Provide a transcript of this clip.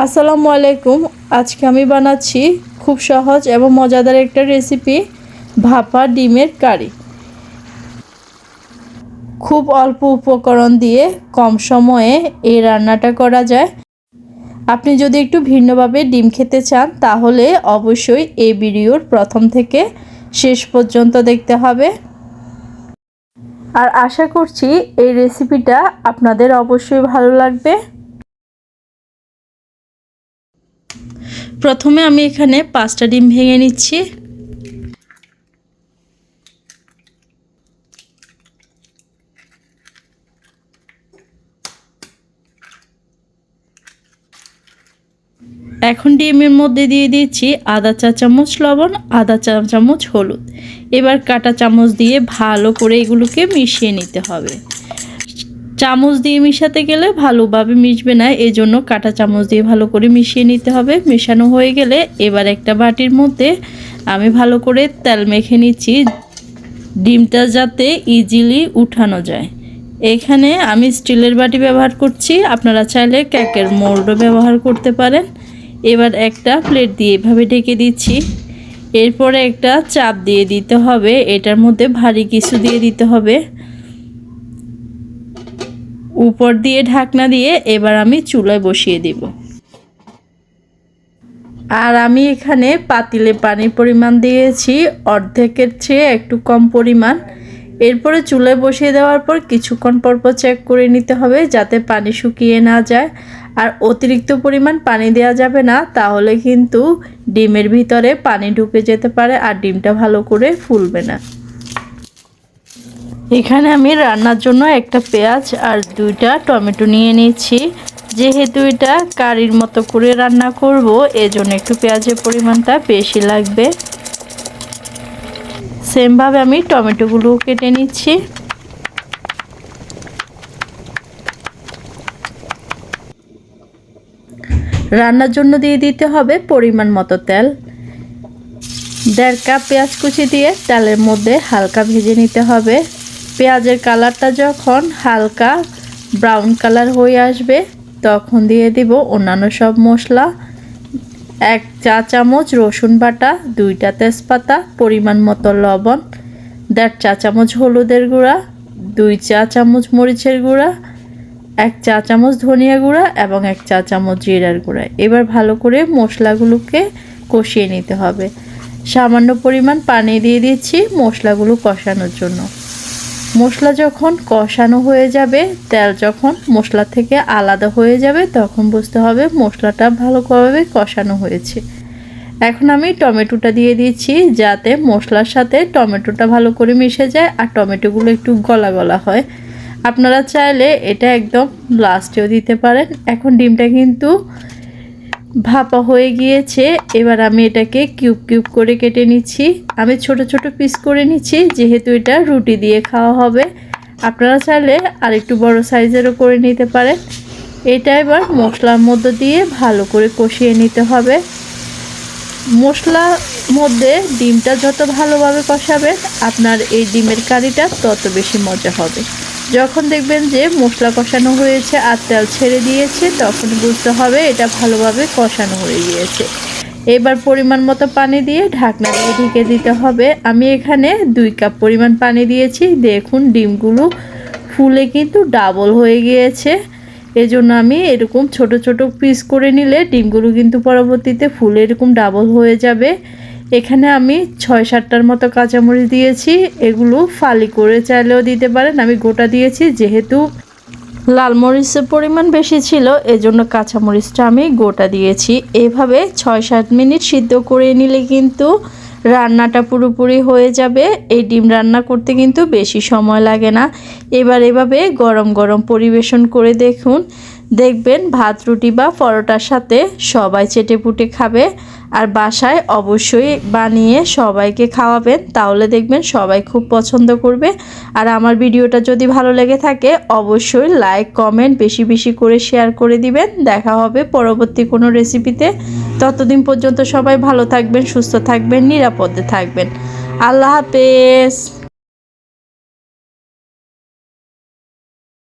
আসসালামু আলাইকুম। আজকে আমি বানাচ্ছি খুব সহজ এবং মজাদার একটা রেসিপি ভাপা ডিমের কারি। খুব অল্প উপকরণ দিয়ে কম সময়ে এই রান্নাটা করা যায়। আপনি যদি একটু ভিন্নভাবে ডিম খেতে চান, তাহলে অবশ্যই এই ভিডিওর প্রথম থেকে শেষ পর্যন্ত দেখতে হবে। আর আশা করছি এই রেসিপিটা আপনাদের অবশ্যই ভালো লাগবে। প্রথমে আমি এখানে পাঁচটা ডিম ভেঙে নিচ্ছি। এখন ডিমের মধ্যে দিয়ে দিচ্ছি আদা চা চামচ লবণ, আদা চা চামচ হলুদ। এবার কাটা চামচ দিয়ে ভালো করে এগুলোকে মিশিয়ে নিতে হবে। চামচ দিয়ে মিশাতে গেলে ভালোভাবে মিশবে না এই জন্য কাটা চামচ দিয়ে ভালো করে মিশিয়ে নিতে হবে। মেশানো হয়ে গেলে এবার একটা বাটির মধ্যে আমি ভালো করে তেল মেখে নিচ্ছি, ডিমটা যাতে ইজিলি উঠানো যায়। এখানে আমি স্টিলের বাটি ব্যবহার করছি, আপনারা চাইলে ক্যাকের মোল্ডও ব্যবহার করতে পারেন। এবার একটা প্লেট দিয়ে এভাবে ঢেকে দিচ্ছি। এরপরে একটা চাপ দিয়ে দিতে হবে, এটার মধ্যে ভারী কিছু দিয়ে দিতে হবে। উপর দিয়ে ঢাকনা দিয়ে এবার আমি চুলায় বসিয়ে দিব। আর আমি এখানে পাতিলে পানির পরিমাণ দিয়েছি, অর্ধেকের চেয়ে একটু কম পরিমাণ। এরপরে চুলায় বসিয়ে দেওয়ার পর কিছুক্ষণ পরপর চেক করে নিতে হবে যাতে পানি শুকিয়ে না যায়। আর অতিরিক্ত পরিমাণ পানি দেওয়া যাবে না, তাহলে কিন্তু ডিমের ভিতরে পানি ঢুকে যেতে পারে আর ডিমটা ভালো করে ফুলবে না। এখানে আমি রান্নার জন্য একটা পেঁয়াজ আর দুইটা টমেটো নিয়ে নিয়েছি। যেহেতু এটা কারির মতো করে রান্না করব, এজন্য একটু পেঁয়াজের পরিমাণটা বেশি লাগবে। সেমভাবে আমি টমেটোগুলো কেটে নিচ্ছি। রান্নার জন্য দিয়ে দিতে হবে পরিমাণ মতো তেল। দেড় কাপ পেঁয়াজ কুচি দিয়ে তেলের মধ্যে হালকা ভেজে নিতে হবে। পেঁয়াজের কালারটা যখন হালকা ব্রাউন কালার হয়ে আসবে, তখন দিয়ে দিব অন্যান্য সব মশলা। এক চা চামচ রসুন বাটা, দুইটা তেজপাতা, পরিমাণ মতো লবণ, দেড় চা চামচ হলুদের গুঁড়া, দুই চা চামচ মরিচের গুঁড়া, এক চা চামচ ধনিয়া গুঁড়া এবং এক চা চামচ জিরার গুঁড়া। এবার ভালো করে মশলাগুলোকে কষিয়ে নিতে হবে। সামান্য পরিমাণ পানি দিয়ে দিচ্ছি মশলাগুলো কষানোর জন্য। মশলা যখন কষানো হয়ে যাবে, তেল যখন মশলা থেকে আলাদা হয়ে যাবে, তখন বুঝতে হবে মশলাটা ভালোভাবে কষানো হয়েছে। এখন আমি টমেটোটা দিয়ে দিচ্ছি যাতে মশলার সাথে টমেটোটা ভালো করে মিশে যায় আর টমেটোগুলো একটু গলা গলা হয়। আপনারা চাইলে এটা একদম লাস্টেও দিতে পারেন। এখন ডিমটা কিন্তু ভাপা হয়ে গিয়েছে, এবার আমি এটাকে কিউব কিউব করে কেটে নিচ্ছি। আমি ছোট ছোট পিস করে নিচ্ছি, যেহেতু এটা রুটি দিয়ে খাওয়া হবে। আপনারা চাইলে আর একটু বড় সাইজেরও করে নিতে পারেন। এটা এবার মশলার মধ্যে দিয়ে ভালো করে কষিয়ে নিতে হবে। মশলার মধ্যে ডিমটা যত ভালোভাবে কষাবেন, আপনার এই ডিমের কারিটা তত বেশি মজা হবে। যখন দেখবেন যে মশলা কষানো হয়েছে আর তেল ছেড়ে দিয়েছে, তখন বুঝতে হবে এটা ভালোভাবে কষানো হয়ে গিয়েছে। এবার পরিমাণ মতো পানি দিয়ে ঢাকনা দিয়ে ঢেকে দিতে হবে। আমি এখানে দুই কাপ পরিমাণ পানি দিয়েছি। দেখুন, ডিমগুলো ফুলে কিন্তু ডাবল হয়ে গিয়েছে। এজন্য আমি এরকম ছোট ছোট পিস করে নিলে ডিমগুলো কিন্তু পরবর্তীতে ফুলে এরকম ডাবল হয়ে যাবে। এখানে আমি ছয় সাতটার মতো কাঁচামরিচ দিয়েছি, এগুলো ফালি করে চাইলেও দিতে পারেন। আমি গোটা দিয়েছি, যেহেতু লাল মরিচের পরিমাণ বেশি ছিল, এজন্য কাঁচামরিচটা আমি গোটা দিয়েছি। এভাবে ছয় সাত মিনিট সিদ্ধ করে নিলে কিন্তু রান্নাটা পুরোপুরি হয়ে যাবে। এই ডিম রান্না করতে কিন্তু বেশি সময় লাগে না। এবার এভাবে গরম গরম পরিবেশন করে দেখুন। দেখবেন ভাত, রুটি বা পরোটার সাথে সবাই চেটে পুটে খাবে আর বাসায় অবশ্যই বানিয়ে সবাইকে খাওয়াবেন, তাহলে দেখবেন সবাই খুব পছন্দ করবে। আর আমার ভিডিওটা যদি ভালো লেগে থাকে, অবশ্যই লাইক, কমেন্ট বেশি বেশি করে শেয়ার করে দিবেন। দেখা হবে পরবর্তী কোনো রেসিপিতে। ততদিন পর্যন্ত সবাই ভালো থাকবেন, সুস্থ থাকবেন, নিরাপদে থাকবেন। আল্লাহ হাফেজ।